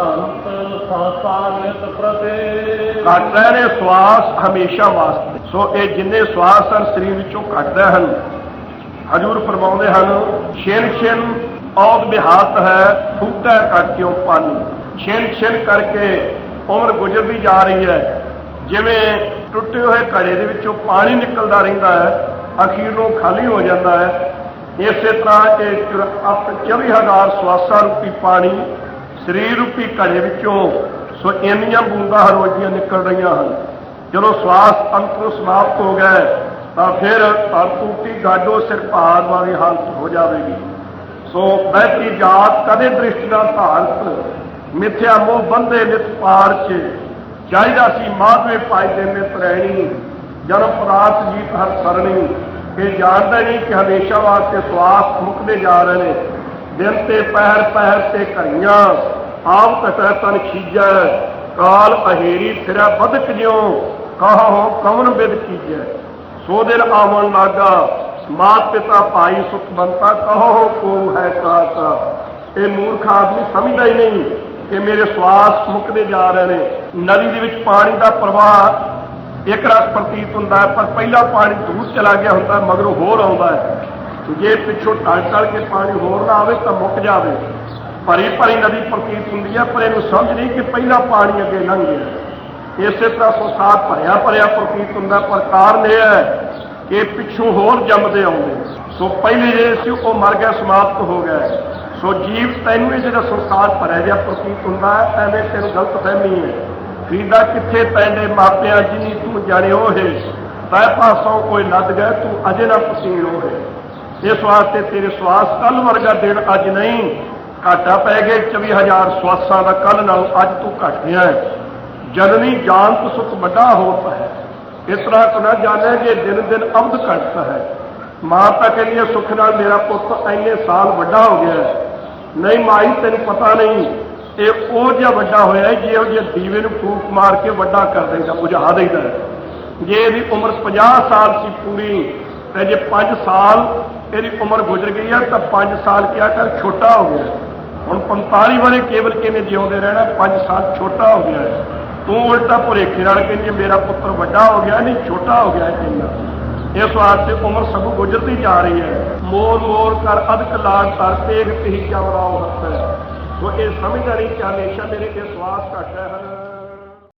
ਅੰਤ ਸਾਸਾਨਿਤ ਪ੍ਰਤੇ ਘਟ ਰਹੇ ਨੇ ਸਵਾਸ ਹਮੇਸ਼ਾ ਵਾਸਤੇ ਸੋ ਇਹ ਜਿੰਨੇ ਸਵਾਸ ਹਨ, ਸਰੀਰ ਵਿੱਚੋਂ ਘਟਦੇ ਹਨ। ਹਜੂਰ ਫਰਮਾਉਂਦੇ ਹਨ ਛਿਨ ਛਿਨ ਔਦ ਬਿਹਾਤ ਹੈ ਫੂਟਾ ਕਾਟਿਓ ਪਾਣੀ ਛਿਨ ਛਿਨ ਕਰਕੇ ਉਮਰ ਗੁਜ਼ਰਦੀ ਜਾ ਰਹੀ ਹੈ। ਜਿਵੇਂ ਟੁੱਟੇ ਹੋਏ ਘੜੇ ਦੇ ਵਿੱਚੋਂ ਪਾਣੀ ਨਿਕਲਦਾ ਰਹਿੰਦਾ ਹੈ, ਅਖੀਰ ਨੂੰ ਖਾਲੀ ਹੋ ਜਾਂਦਾ ਹੈ। ਇਸੇ ਤਰ੍ਹਾਂ ਇਹ ਚੁਰ- ਅਪ 24000 ਸਵਾਸਾਂ ਰੂਪੀ ਪਾਣੀ ਸਰੀਰ ਰੂਪੀ ਘੜੇ ਵਿੱਚੋਂ ਸੋ ਇੰਨੀਆਂ ਬੂੰਦਾਂ ਹਰ ਰੋਜ਼ ਨਿਕਲ ਰਹੀਆਂ ਹਨ। ਜਦੋਂ ਸਵਾਸ ਅੰਤਰੋਂ ਸਮਾਪਤ ਹੋ ਗਏ ਤਾਂ ਫਿਰ ਤਰਤੂਤੀ ਗਾਡੋ ਸਿਰ ਭਾਰ ਵਾਲੀ ਹਾਲਤ ਹੋ ਜਾਵੇਗੀ। ਸੋ ਬਹਿਤੀ ਜਾਤ ਕਦੇ ਦ੍ਰਿਸ਼ਟ ਨਾ ਧਾਰਤ ਮਿਥਿਆ ਮੋਹ ਬੰਦੇ ਨਿਤ ਪਾਰ ਚ। ਚਾਹੀਦਾ ਸੀ ਮਾਧਵੇ ਭਾਈ ਦੇ ਨੇ ਰਹਿਣੀ, ਜਨਮ ਪਦਾਰਥ ਜੀਤ ਹਰ ਸਰਣੀ। ਇਹ ਜਾਣਦਾ ਨਹੀਂ ਕਿ ਹਮੇਸ਼ਾ ਵਾਸਤੇ ਸਵਾਸ ਮੁੱਕਦੇ ਜਾ ਰਹੇ ਨੇ। ਦਿਨ ਤੇ ਪਹਿਰ ਪਹਿਰ ਤੇ ਘਰੀਆਂ ਆਪ ਕਟੈ ਤਨ ਖੀਜੈ, ਕਾਲ ਅਹੇਰੀ ਫਿਰੈ ਬਦਕ ਜਿਉ, ਕਹੋ ਕਵਨ ਬਿਦ ਕੀਜੈ ਸੋ ਦਿਨ ਆਵਣ ਲਾਗਾ ਮਾਤ ਪਿਤਾ ਭਾਈ ਸੁਖ ਬੰਤਾ, ਕਹੋ ਕੋ ਹੈ ਕਾਤਾ ਇਹ ਮੂਰਖ ਆਦਮੀ ਸਮਝਦਾ ਹੀ ਨਹੀਂ ਕਿ ਮੇਰੇ ਸਵਾਸ ਮੁੱਕਦੇ ਜਾ ਰਹੇ ਨੇ। ਨਦੀ ਦੇ ਵਿੱਚ ਪਾਣੀ ਦਾ ਪ੍ਰਵਾਹ ਇੱਕ ਰਸ ਪ੍ਰਤੀਤ ਹੁੰਦਾ ਹੈ, ਪਰ ਪਹਿਲਾ ਪਾਣੀ ਦੂਰ ਚਲਾ ਗਿਆ ਹੁੰਦਾ ਮਗਰੋਂ ਹੋਰ ਆਉਂਦਾ ਹੈ। ਜੇ ਪਿੱਛੋਂ ਟਲ ਟਲ ਕੇ ਪਾਣੀ ਹੋਰ ਨਾ ਆਵੇ ਤਾਂ ਮੁੱਕ ਜਾਵੇ। ਭਰੀ ਭਰੀ ਨਦੀ ਪ੍ਰਤੀਤ ਹੁੰਦੀ ਹੈ ਪਰ ਇਹਨੂੰ ਸਮਝ ਨਹੀਂ ਕਿ ਪਹਿਲਾ ਪਾਣੀ ਅੱਗੇ ਲੰਘ ਗਿਆ। ਇਸੇ ਤਰ੍ਹਾਂ ਸੰਸਾਰ ਭਰਿਆ ਭਰਿਆ ਪ੍ਰਤੀਤ ਹੁੰਦਾ, ਪਰ ਕਾਰਨ ਇਹ ਹੈ ਕਿ ਪਿੱਛੋਂ ਹੋਰ ਜੰਮਦੇ ਆਉਂਦੇ। ਸੋ ਪਹਿਲੇ ਜਿਹੜੇ ਸੀ, ਉਹ ਮਰ ਗਿਆ, ਸਮਾਪਤ ਹੋ ਗਿਆ। ਸੋ ਜੀਵ ਤੈਨੂੰ ਇਹ ਜਿਹੜਾ ਸੰਸਾਰ ਭਰਿਆ ਜਿਹਾ ਪ੍ਰਤੀਤ ਹੁੰਦਾ, ਐਵੇਂ ਤੈਨੂੰ ਗਲਤ ਫਹਿਮੀ ਹੈ। ਫਰੀਦਾ ਕਿੱਥੇ ਪੈਂਦੇ ਮਾਪਿਆਂ, ਜਿਨੀ ਤੂੰ ਜਾਣਿਓ ਹੈ ਤੈ ਪਾਸੋਂ ਕੋਈ ਲੱਦ ਗਿਆ, ਤੂੰ ਅਜੇ ਨਾ ਪਸੀਣ ਹੋਏ। ਇਸ ਵਾਸਤੇ ਤੇਰੇ ਸਵਾਸ ਕੱਲ ਵਰਗਾ ਦਿਨ ਅੱਜ ਨਹੀਂ। ਘਾਟਾ ਪੈ ਗਏ 24000 ਸਵਾਸਾਂ ਦਾ ਕੱਲ ਨਾਲੋਂ ਅੱਜ ਤੂੰ ਘਟ ਗਿਆ ਹੈ। ਜਨਨੀ ਜਾਨ ਸੁਖ ਵੱਡਾ ਹੋਤਾ ਹੈ। ਇਸ ਤਰ੍ਹਾਂ ਕੋ ਨਾ ਜਾਣੇ ਕਿ ਦਿਨ ਦਿਨ ਅਵਧ ਘਟਦਾ ਹੈ। ਮਾਂ ਤਾਂ ਕਹਿੰਦੀ ਹੈ, ਸੁਖ ਨਾਲ ਮੇਰਾ ਪੁੱਤ ਐਨੇ ਸਾਲ ਵੱਡਾ ਹੋ ਗਿਆ ਹੈ। ਨਹੀਂ ਮਾਈ, ਤੈਨੂੰ ਪਤਾ ਨਹੀਂ, ਇਹ ਉਹ ਜਿਹਾ ਵੱਡਾ ਹੋਇਆ ਜੇ ਉਹ ਜਿਹੇ ਦੀਵੇ ਨੂੰ ਫੂਕ ਮਾਰ ਕੇ ਵੱਡਾ ਕਰ ਦਿੰਦਾ, ਬੁਝਾ ਦਿੰਦਾ ਜੇ ਇਹਦੀ ਉਮਰ 50 ਸਾਲ ਸੀ ਪੂਰੀ ਤੇ ਜੇ 5 ਸਾਲ ਇਹਦੀ ਉਮਰ ਗੁਜ਼ਰ ਗਈ ਹੈ ਤਾਂ 5 ਸਾਲ ਕਿਹਾ ਕਰ, ਛੋਟਾ ਹੋ ਗਿਆ। ਹੁਣ 45 ਵਾਲੇ ਕੇਵਲ ਕਿਵੇਂ ਜਿਉਂਦੇ ਰਹਿਣਾ 5 ਸਾਲ ਛੋਟਾ ਹੋ ਗਿਆ ਹੈ। ਤੂੰ ਉਲਟਾ ਭੁਲੇਖੇ ਨਾਲ ਕਹਿੰਦੀ ਮੇਰਾ ਪੁੱਤਰ ਵੱਡਾ ਹੋ ਗਿਆ, ਨਹੀਂ, ਛੋਟਾ ਹੋ ਗਿਆ ਹੈ ਕਹਿੰਦਾ। ਇਸ ਵਾਸਤੇ ਉਮਰ ਸਭ ਗੁਜ਼ਰਦੀ ਜਾ ਰਹੀ ਹੈ। ਮੋਰ ਮੋਰ ਕਰ, ਅਦਕ ਲਾਗ ਕਰ, ਤੇਗ ਪਹੀ ਜਮਰਾਓ ਹੱਥ ਸੋ ਇਹ ਸਮਝਦਾ ਨਹੀਂ ਕਿ ਹਮੇਸ਼ਾ ਮੇਰੇ ਇਹ ਸਵਾਸ ਘਟ ਹੈ। ਹਨ